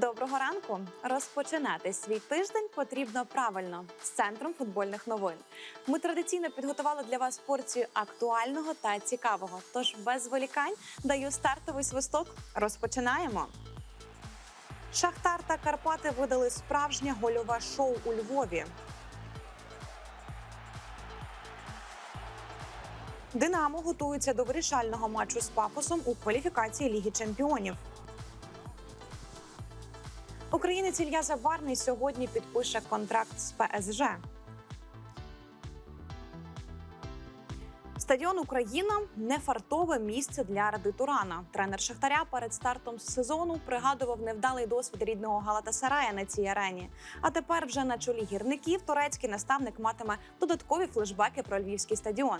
Доброго ранку! Розпочинати свій тиждень потрібно правильно з центром футбольних новин. Ми традиційно підготували для вас порцію актуального та цікавого. Тож без зволікань даю стартовий свисток. Розпочинаємо. Шахтар та Карпати видали справжнє гольове шоу у Львові. Динамо готується до вирішального матчу з пафосом у кваліфікації Ліги Чемпіонів. Українець Ілья Заварний сьогодні підпише контракт з ПСЖ. Стадіон Україна не фартове місце для Ради Турана. Тренер Шахтаря перед стартом сезону пригадував невдалий досвід рідного Галатасарая на цій арені. А тепер вже на чолі гірників турецький наставник матиме додаткові флешбеки про львівський стадіон.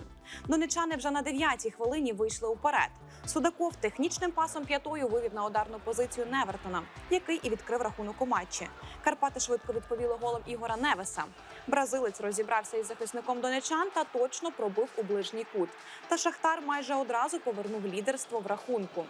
Донечани вже на 9-й хвилині вийшли уперед. Судаков технічним пасом п'ятою вивів на ударну позицію Невертона, який і відкрив рахунок у матчі. Карпати швидко відповіли голом Ігора Невеса. Бразилець розібрався із захисником донечан та точно пробив у ближній кут. Та Шахтар майже одразу повернув лідерство в рахунку.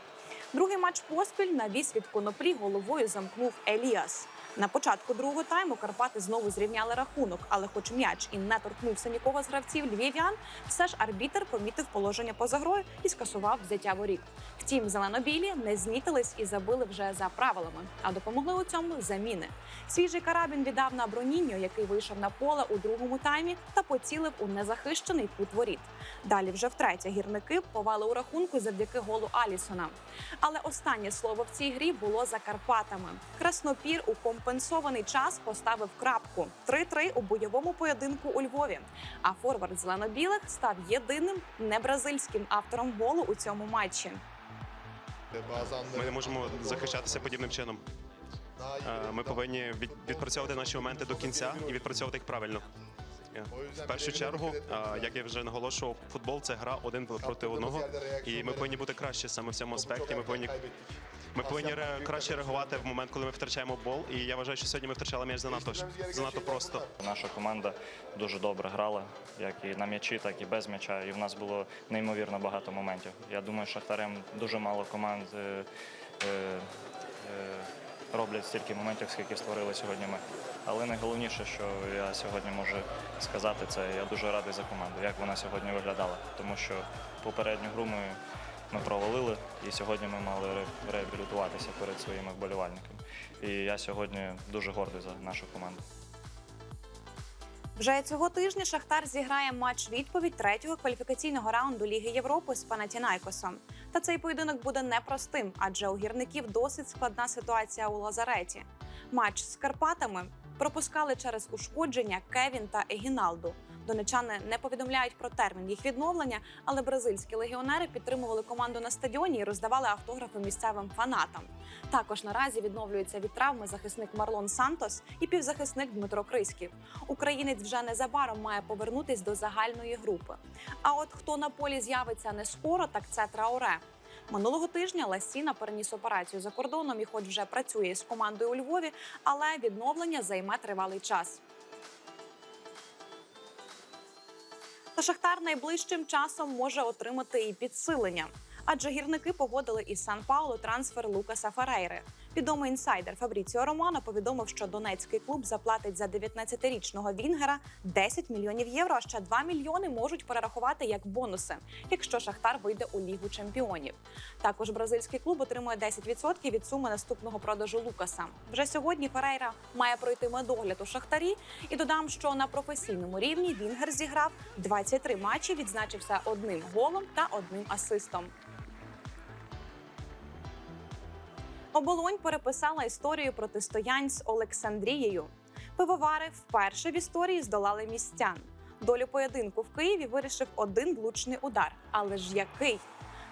Другий матч поспіль на віс від коноплі головою замкнув Еліас. На початку другого тайму Карпати знову зрівняли рахунок, але, хоч м'яч і не торкнувся нікого з гравців львів'ян, все ж арбітер помітив положення поза грою і скасував взяття воріт. Втім, зеленобілі не знітились і забили вже за правилами, а допомогли у цьому заміни. Свіжий карабін віддав на Броніньо, який вийшов на поле у другому таймі та поцілив у незахищений кут воріт. Далі вже втретє гірники повали у рахунку завдяки голу Алісона. Але останнє слово в цій грі було за Карпатами. Краснопір у компенсований час поставив крапку 3-3 у бойовому поєдинку у Львові. А форвард зелено-білих став єдиним небразильським автором голу у цьому матчі. Ми не можемо захищатися подібним чином. Е, Ми повинні відпрацьовувати наші моменти до кінця і відпрацьовувати їх правильно. В першу чергу, е, як я вже наголошував, футбол це гра один проти одного, і ми повинні бути краще саме в цьому аспекті. Ми повинні ми повинні краще реагувати в момент, коли ми втрачаємо бол. І я вважаю, що сьогодні ми втрачали м'яч занадто занадто просто. Наша команда дуже добре грала, як і на м'ячі, так і без м'яча. І в нас було неймовірно багато моментів. Я думаю, шахтарем дуже мало команд е, е, е, роблять стільки моментів, скільки створили сьогодні ми. Але найголовніше, що я сьогодні можу сказати, це я дуже радий за команду, як вона сьогодні виглядала. Тому що попередню гру ми, ми провалили, і сьогодні ми мали реабілітуватися перед своїми вболівальниками. І я сьогодні дуже гордий за нашу команду. Вже цього тижня Шахтар зіграє матч відповідь третього кваліфікаційного раунду Ліги Європи з Панатінайкосом. Та цей поєдинок буде непростим, адже у гірників досить складна ситуація у лазареті. Матч з Карпатами пропускали через ушкодження Кевін та Егіналду. Донечани не повідомляють про термін їх відновлення, але бразильські легіонери підтримували команду на стадіоні і роздавали автографи місцевим фанатам. Також наразі відновлюється від травми захисник Марлон Сантос і півзахисник Дмитро Криськів. Українець вже незабаром має повернутись до загальної групи. А от хто на полі з'явиться не скоро, так це Трауре. Минулого тижня Ласіна переніс операцію за кордоном і, хоч вже працює з командою у Львові, але відновлення займе тривалий час. Шахтар найближчим часом може отримати і підсилення. Адже гірники погодили із Сан Паулу трансфер Лукаса Ферейри. Відомий інсайдер Фабріціо Романо повідомив, що донецький клуб заплатить за 19-річного Вінгера 10 мільйонів євро. А ще 2 мільйони можуть перерахувати як бонуси, якщо Шахтар вийде у лігу чемпіонів. Також бразильський клуб отримує 10% від суми наступного продажу Лукаса. Вже сьогодні Ферейра має пройти медогляд у Шахтарі. І додам, що на професійному рівні Вінгер зіграв 23 матчі, відзначився одним голом та одним асистом. Оболонь переписала історію протистоянь з Олександрією. Пивовари вперше в історії здолали містян. Долю поєдинку в Києві вирішив один влучний удар. Але ж який?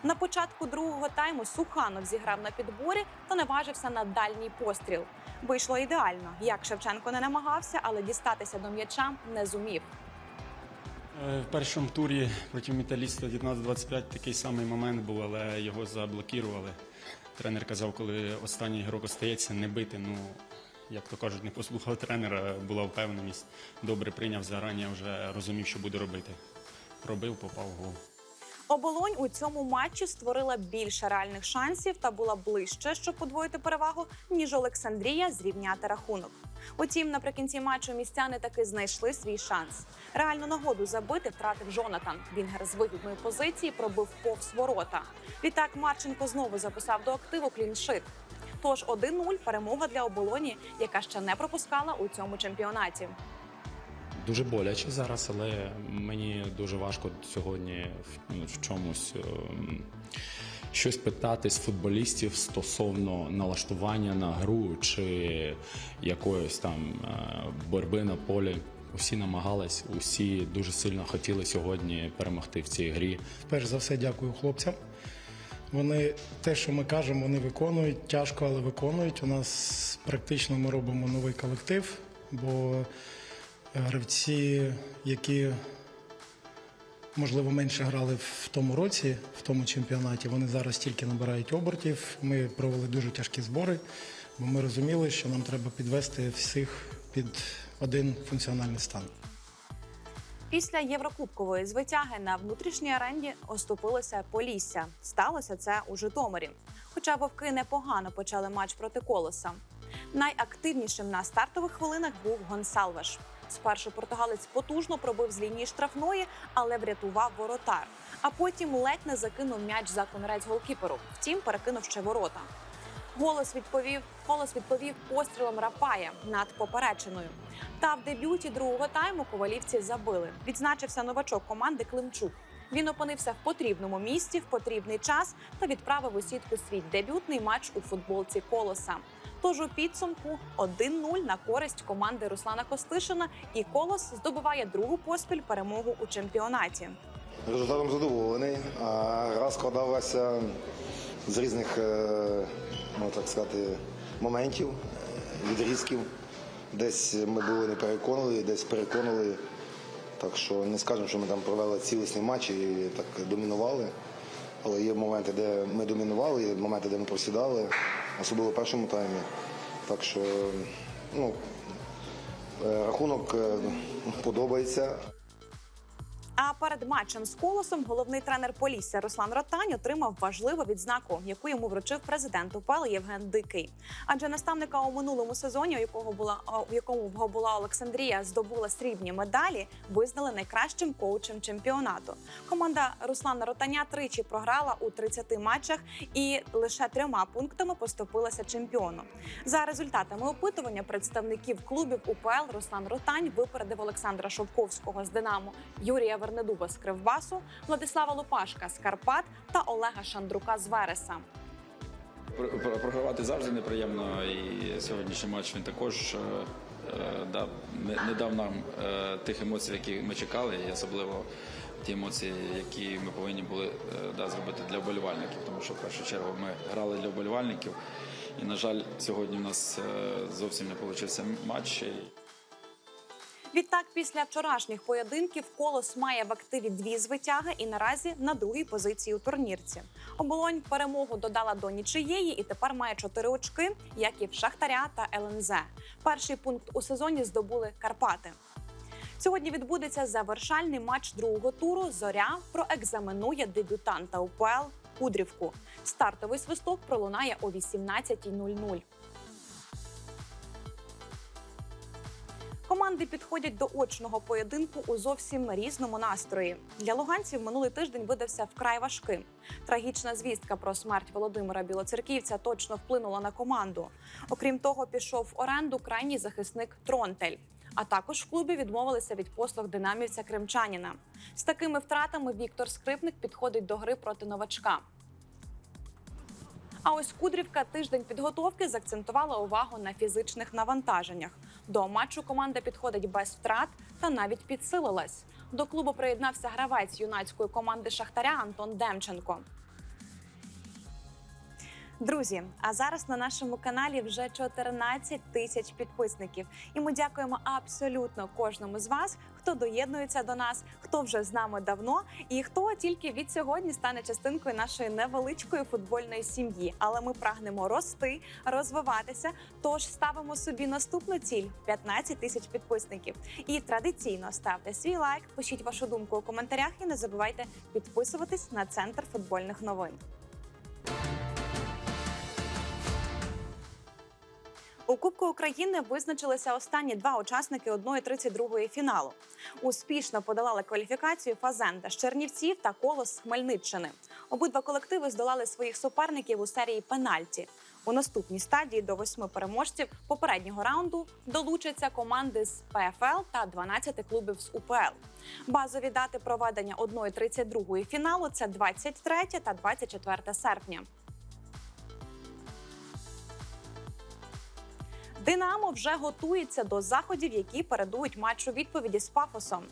На початку другого тайму Суханов зіграв на підборі та наважився на дальній постріл. Вийшло ідеально. Як Шевченко не намагався, але дістатися до м'яча не зумів. Е, В першому турі проти металіста 19-25 такий самий момент був, але його заблокували. Тренер казав, коли останній ігрок остається, не бити. Ну, як то кажуть, не послухав тренера, була впевненість. Добре прийняв заграння, вже розумів, що буде робити. Робив, попав в гол. Оболонь у цьому матчі створила більше реальних шансів та була ближче, щоб подвоїти перевагу, ніж Олександрія зрівняти рахунок. Утім, наприкінці матчу містяни таки знайшли свій шанс. Реальну нагоду забити втратив Жонатан. Вінгер з вигідної позиції пробив повз ворота. Відтак Марченко знову записав до активу кліншит. Тож 1-0 перемога для оболоні, яка ще не пропускала у цьому чемпіонаті. Дуже боляче зараз, але мені дуже важко сьогодні в, ну, чомусь ем, щось питати з футболістів стосовно налаштування на гру чи якоїсь там е, боротьби на полі. Усі намагались, усі дуже сильно хотіли сьогодні перемогти в цій грі. Перш за все, дякую хлопцям. Вони те, що ми кажемо, вони виконують. Тяжко, але виконують. У нас практично ми робимо новий колектив, бо гравці, які можливо менше грали в тому році, в тому чемпіонаті, вони зараз тільки набирають обертів. Ми провели дуже тяжкі збори, бо ми розуміли, що нам треба підвести всіх під один функціональний стан. Після єврокубкової звитяги на внутрішній аренді оступилося Полісся. Сталося це у Житомирі. Хоча вовки непогано почали матч проти колоса. Найактивнішим на стартових хвилинах був Гонсалвеш. Спершу португалець потужно пробив з лінії штрафної, але врятував воротар. А потім ледь не закинув м'яч за конерець голкіперу. Втім, перекинув ще ворота. Голос відповів, голос відповів пострілом Рапая над поперечиною. Та в дебюті другого тайму ковалівці забили. Відзначився новачок команди Климчук. Він опинився в потрібному місці в потрібний час та відправив у сітку свій дебютний матч у футболці колоса. Тож у підсумку 1-0 на користь команди Руслана Костишина, і колос здобуває другу поспіль перемогу у чемпіонаті. Результатом задоволений. Гра складалася з різних, е, ну так сказати, моментів, е, відрізків. Десь ми були не переконали, десь переконали. Так що не скажемо, що ми там провели цілісний матч і так домінували. Але є моменти, де ми домінували, є моменти, де ми просідали, особливо в першому таймі. Так що ну, е, рахунок е, подобається. А перед матчем з колосом головний тренер Полісся Руслан Ротань отримав важливу відзнаку, яку йому вручив президент УПЛ Євген Дикий. Адже наставника у минулому сезоні, у якого була у якому була Олександрія, здобула срібні медалі, визнали найкращим коучем чемпіонату. Команда Руслана Ротаня тричі програла у 30 матчах і лише трьома пунктами поступилася чемпіону. За результатами опитування представників клубів УПЛ Руслан Ротань випередив Олександра Шовковського з Динамо, Юрія Вернедуба з Кривбасу, Владислава Лопашка з Карпат та Олега Шандрука з Вереса. Про- про- Програвати завжди неприємно, і сьогоднішній матч він також е, е, да, не, дав нам е, тих емоцій, які ми чекали, і особливо ті емоції, які ми повинні були да, зробити для вболівальників. Тому що в першу чергу ми грали для вболівальників. І, на жаль, сьогодні в нас зовсім не вийшов матч. Відтак, після вчорашніх поєдинків колос має в активі дві звитяги і наразі на другій позиції у турнірці. Оболонь перемогу додала до нічиєї і тепер має чотири очки, як і в Шахтаря та ЛНЗ. Перший пункт у сезоні здобули Карпати. Сьогодні відбудеться завершальний матч другого туру. Зоря проекзаменує дебютанта УПЛ Кудрівку. Стартовий свисток пролунає о 18.00. Команди підходять до очного поєдинку у зовсім різному настрої. Для луганців минулий тиждень видався вкрай важким. Трагічна звістка про смерть Володимира Білоцерківця точно вплинула на команду. Окрім того, пішов в оренду крайній захисник Тронтель. А також в клубі відмовилися від послуг динамівця кримчанина. З такими втратами Віктор Скрипник підходить до гри проти новачка. А ось Кудрівка тиждень підготовки заакцентувала увагу на фізичних навантаженнях. До матчу команда підходить без втрат та навіть підсилилась. До клубу приєднався гравець юнацької команди Шахтаря Антон Демченко. Друзі, а зараз на нашому каналі вже 14 тисяч підписників, і ми дякуємо абсолютно кожному з вас, хто доєднується до нас, хто вже з нами давно, і хто тільки від сьогодні стане частинкою нашої невеличкої футбольної сім'ї. Але ми прагнемо рости, розвиватися. Тож ставимо собі наступну ціль 15 тисяч підписників. І традиційно ставте свій лайк, пишіть вашу думку у коментарях і не забувайте підписуватись на центр футбольних новин. У Кубку України визначилися останні два учасники 1-32 фіналу. Успішно подолали кваліфікацію Фазенда з Чернівців та Колос з Хмельниччини. Обидва колективи здолали своїх суперників у серії пенальті. У наступній стадії до восьми переможців попереднього раунду долучаться команди з ПФЛ та 12 клубів з УПЛ. Базові дати проведення 1-32 фіналу це 23 та 24 серпня. Динамо вже готується до заходів, які передують матчу відповіді з пафосом.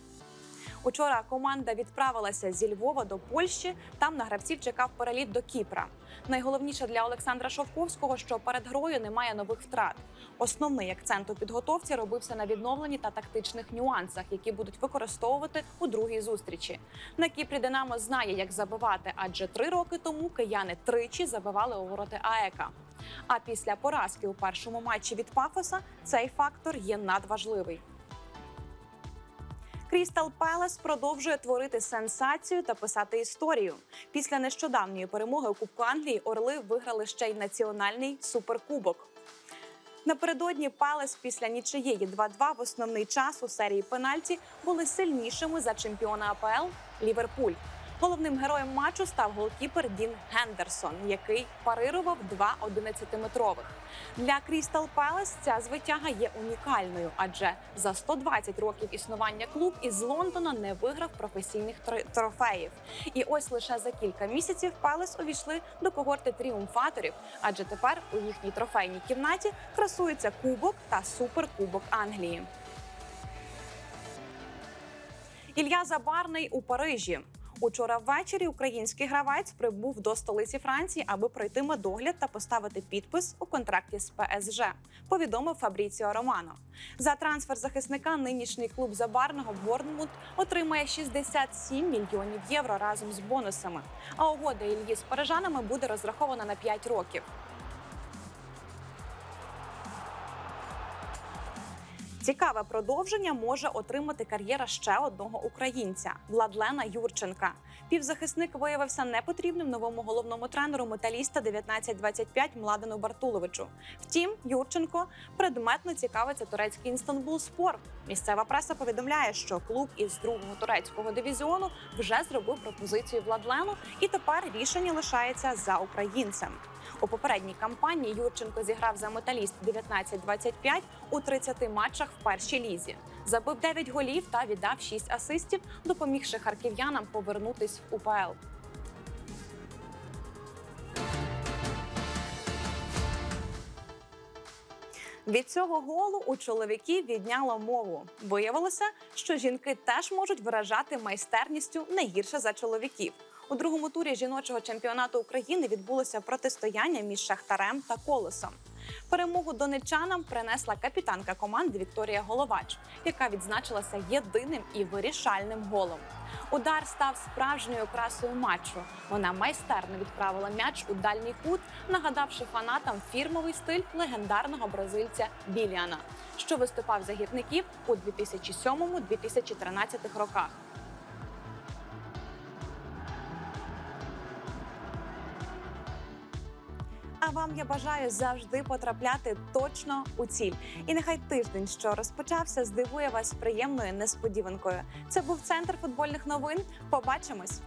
Учора команда відправилася зі Львова до Польщі. Там на гравців чекав переліт до Кіпра. Найголовніше для Олександра Шовковського, що перед грою немає нових втрат. Основний акцент у підготовці робився на відновленні та тактичних нюансах, які будуть використовувати у другій зустрічі. На Кіпрі Динамо знає, як забивати, адже три роки тому кияни тричі забивали у вороти АЕКа. А після поразки у першому матчі від Пафоса цей фактор є надважливий. Крістал Пелес продовжує творити сенсацію та писати історію. Після нещодавньої перемоги у Кубку Англії Орли виграли ще й національний суперкубок. Напередодні Пелес після нічиєї 2-2 в основний час у серії пенальті були сильнішими за чемпіона АПЛ Ліверпуль. Головним героєм матчу став голкіпер Дін Гендерсон, який парирував два 11-метрових. Для Крістал Пелес ця звитяга є унікальною, адже за 120 років існування клуб із Лондона не виграв професійних тро- трофеїв. І ось лише за кілька місяців Пелес увійшли до когорти тріумфаторів, адже тепер у їхній трофейній кімнаті красується кубок та суперкубок Англії. Ілля Забарний у Парижі. Учора ввечері український гравець прибув до столиці Франції, аби пройти медогляд та поставити підпис у контракті з ПСЖ. Повідомив Фабріціо Романо. За трансфер захисника нинішній клуб Забарного Борнмут отримає 67 мільйонів євро разом з бонусами. А угода Ільї з парижанами буде розрахована на 5 років. Цікаве продовження може отримати кар'єра ще одного українця Владлена Юрченка. Півзахисник виявився непотрібним новому головному тренеру металіста 1925 Младену Бартуловичу. Втім, Юрченко предметно цікавиться турецький Інстанбул Спорт. Місцева преса повідомляє, що клуб із другого турецького дивізіону вже зробив пропозицію Владлену, і тепер рішення лишається за українцем. У попередній кампанії Юрченко зіграв за металіст 19-25 у 30 матчах в першій лізі. Забив 9 голів та віддав 6 асистів, допомігши харків'янам повернутись в УПЛ. Від цього голу у чоловіків відняло мову. Виявилося, що жінки теж можуть виражати майстерністю не гірше за чоловіків. У другому турі жіночого чемпіонату України відбулося протистояння між Шахтарем та Колосом. Перемогу донечанам принесла капітанка команди Вікторія Головач, яка відзначилася єдиним і вирішальним голом. Удар став справжньою красою матчу. Вона майстерно відправила м'яч у дальній кут, нагадавши фанатам фірмовий стиль легендарного бразильця Біліана, що виступав за гірників у 2007-2013 роках. А вам я бажаю завжди потрапляти точно у ціль. І нехай тиждень, що розпочався, здивує вас приємною несподіванкою. Це був центр футбольних новин. Побачимось.